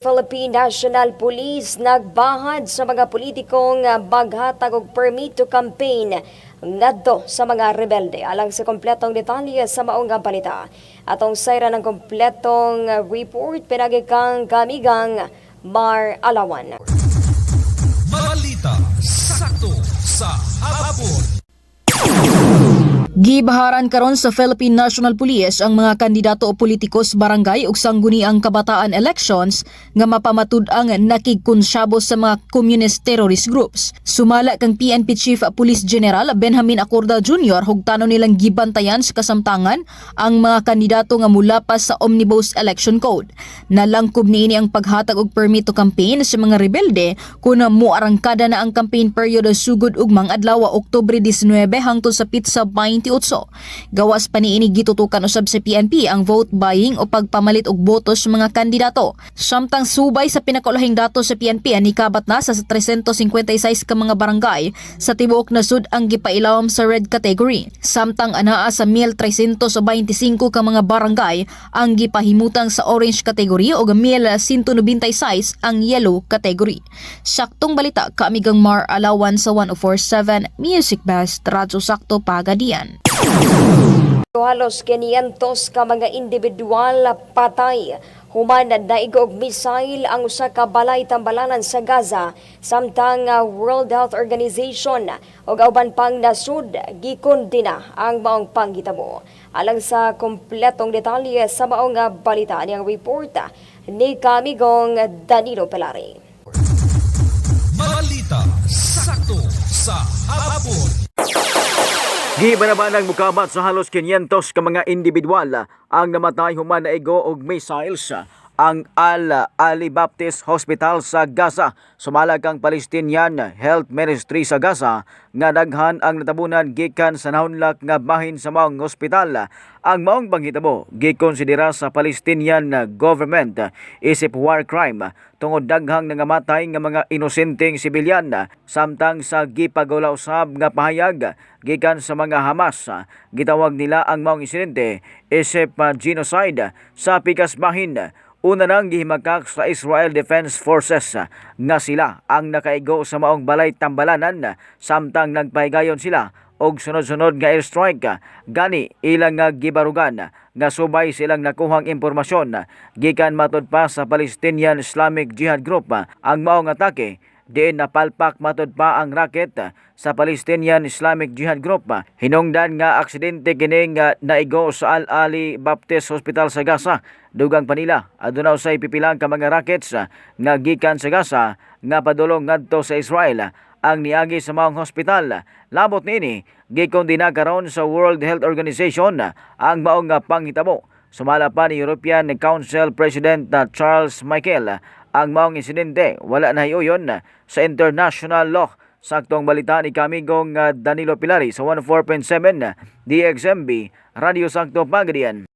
Philippine National Police nagbahad sa mga politikong ah, maghatag og permit to campaign ngadto sa mga rebelde alang sa kompletong detalye sa maong balita. Atong sayra ng kompletong ah, report pinagikang kamigang Mar Alawan. Balita sakto sa hapon. Gibaharan karon sa Philippine National Police ang mga kandidato o politikos barangay ug sangguniang kabataan elections nga mapamatud-ang nakigkonsyabo sa mga communist terrorist groups. Sumala kang PNP Chief Police General Benjamin Acorda Jr. hugtano nilang gibantayan sa kasamtangan ang mga kandidato nga mulapas sa Omnibus Election Code. Nalangkob niini ang paghatag og permit to campaign sa mga rebelde kuna muarangkada na ang campaign period sugod ug mga adlaw Oktubre 19 hangtod sa pitsa 28. Gawas pa niini gitutukan usab sa PNP ang vote buying o pagpamalit og boto sa mga kandidato. Samtang subay sa pinakaulahing dato sa PNP ani kabat na sa 356 ka mga barangay sa tibuok nasud ang gipailawom sa red category. Samtang anaa sa 1325 ka mga barangay ang gipahimutang sa orange category o 1196 ang yellow category. Saktong balita kaamigang Mar Alawan sa 1047 Music Best Radyo Sakto Pagadian. Halos 500 ka mga individual patay. Human na daig og missile ang usa ka balay tambalanan sa Gaza samtang ah, World Health Organization ug auban pang nasud gikondena ang maong panghitabo. Alang sa kompletong detalye sa maong nga balita niyang report ah, ni Kamigong Danilo Pelari. Balita sakto sa hapon. Gibanaban ang mukabat sa halos 500 ka mga individual ang namatay human na ego og missiles ang Al-Ali Baptist Hospital sa Gaza. Sumalag ang Palestinian Health Ministry sa Gaza nga daghan ang natabunan gikan sa nahunlak nga bahin sa maong hospital. Ang maong panghitabo gikonsidera sa Palestinian government isip war crime tungod daghang nangamatay nga mga inosenteng sibilyan samtang sa gipagulaw usab nga pahayag gikan sa mga Hamas gitawag nila ang maong insidente isip uh, genocide sa pikas bahin Una nang gihimakak sa Israel Defense Forces nga sila ang nakaigo sa maong balay tambalanan samtang nagpahigayon sila og sunod-sunod nga airstrike. Gani ilang nga gibarugan nga subay silang nakuhang impormasyon. Gikan matud pa sa Palestinian Islamic Jihad Group ang maong atake diin napalpak matud pa ang raket sa Palestinian Islamic Jihad Group. Hinungdan nga aksidente kini nga naigo sa Al-Ali Baptist Hospital sa Gaza. Dugang pa nila aduna usay pipilang ka mga rockets uh, nga gikan sa Gaza nga padulong ngadto sa Israel uh, ang niagi sa maong hospital. Labot niini gikondina karon sa World Health Organization ang maong nga panghitabo. Sumala pa ni European Council President Charles Michael ang maong insidente wala na hiuyon uh, sa international law. Saktong balita ni Kamigong uh, Danilo Pilari sa 14.7 uh, DXMB Radio Sakto Pagadian.